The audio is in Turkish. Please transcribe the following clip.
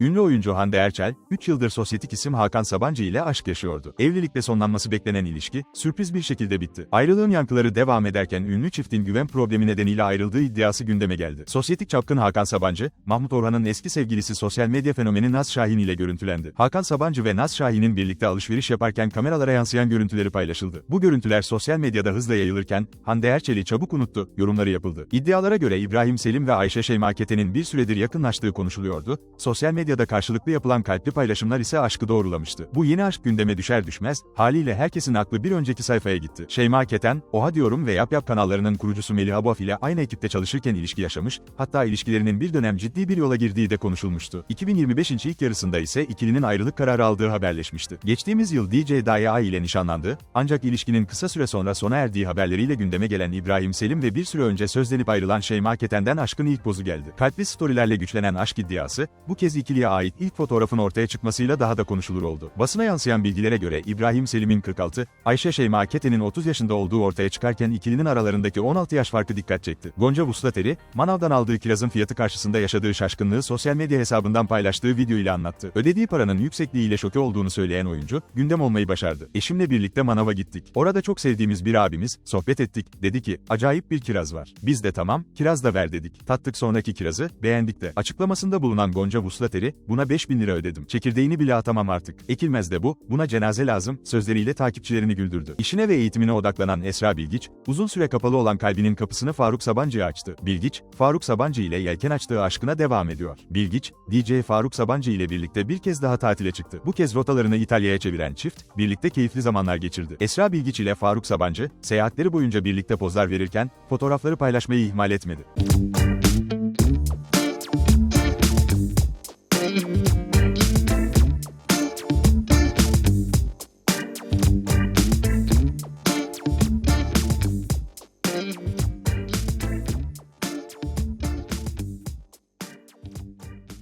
Ünlü oyuncu Hande Erçel, 3 yıldır sosyetik isim Hakan Sabancı ile aşk yaşıyordu. Evlilikle sonlanması beklenen ilişki, sürpriz bir şekilde bitti. Ayrılığın yankıları devam ederken ünlü çiftin güven problemi nedeniyle ayrıldığı iddiası gündeme geldi. Sosyetik çapkın Hakan Sabancı, Mahmut Orhan'ın eski sevgilisi sosyal medya fenomeni Naz Şahin ile görüntülendi. Hakan Sabancı ve Naz Şahin'in birlikte alışveriş yaparken kameralara yansıyan görüntüleri paylaşıldı. Bu görüntüler sosyal medyada hızla yayılırken, Hande Erçel'i çabuk unuttu, yorumları yapıldı. İddialara göre İbrahim Selim ve Ayşe Şeyma Keten'in bir süredir yakınlaştığı konuşuluyordu. Sosyal medyada karşılıklı yapılan kalpli paylaşımlar ise aşkı doğrulamıştı. Bu yeni aşk gündeme düşer düşmez, haliyle herkesin aklı bir önceki sayfaya gitti. Şeyma Keten, Oha Diyorum ve Yap Yap kanallarının kurucusu Melih Abuaf ile aynı ekipte çalışırken ilişki yaşamış, hatta ilişkilerinin bir dönem ciddi bir yola girdiği de konuşulmuştu. 2025'in ilk yarısında ise ikilinin ayrılık kararı aldığı haberleşmişti. Geçtiğimiz yıl DJ Daya ile nişanlandı, ancak ilişkinin kısa süre sonra sona erdiği haberleriyle gündeme gelen İbrahim Selim ve bir süre önce sözlenip ayrılan Şeyma Keten'den aşkın ilk bozu geldi. Kalpli storylerle güçlenen aşk iddiası, bu kez ikiliye ait ilk fotoğrafın ortaya çıkmasıyla daha da konuşulur oldu. Basına yansıyan bilgilere göre İbrahim Selim'in 46, Ayşe Şeyma Keten'in 30 yaşında olduğu ortaya çıkarken ikilinin aralarındaki 16 yaş farkı dikkat çekti. Gonca Vuslateri, manavdan aldığı kirazın fiyatı karşısında yaşadığı şaşkınlığı sosyal medya hesabından paylaştığı video ile anlattı. Ödediği paranın yüksekliğiyle şoke olduğunu söyleyen oyuncu, gündem olmayı başardı. Eşimle birlikte manava gittik. Orada çok sevdiğimiz bir abimiz, sohbet ettik, dedi ki, acayip bir kiraz var. Biz de tamam, kiraz da ver dedik. Tattık sonraki kirazı, beğendik de. Açıklamasında bulunan Gonca Vuslateri, buna 5000 lira ödedim. Çekirdeğini bile atamam artık. Ekilmez de bu, buna cenaze lazım, sözleriyle takipçilerini güldürdü. İşine ve eğitimine odaklanan Esra Bilgiç, uzun süre kapalı olan kalbinin kapısını Faruk Sabancı'ya açtı. Bilgiç, Faruk Sabancı ile yelken açtığı aşkına devam ediyor. Bilgiç, DJ Faruk Sabancı ile birlikte bir kez daha tatile çıktı. Bu kez rotalarını İtalya'ya çeviren çift, birlikte keyifli zamanlar geçirdi. Esra Bilgiç ile Faruk Sabancı, seyahatleri boyunca birlikte pozlar verirken, fotoğrafları paylaşmayı ihmal etmedi.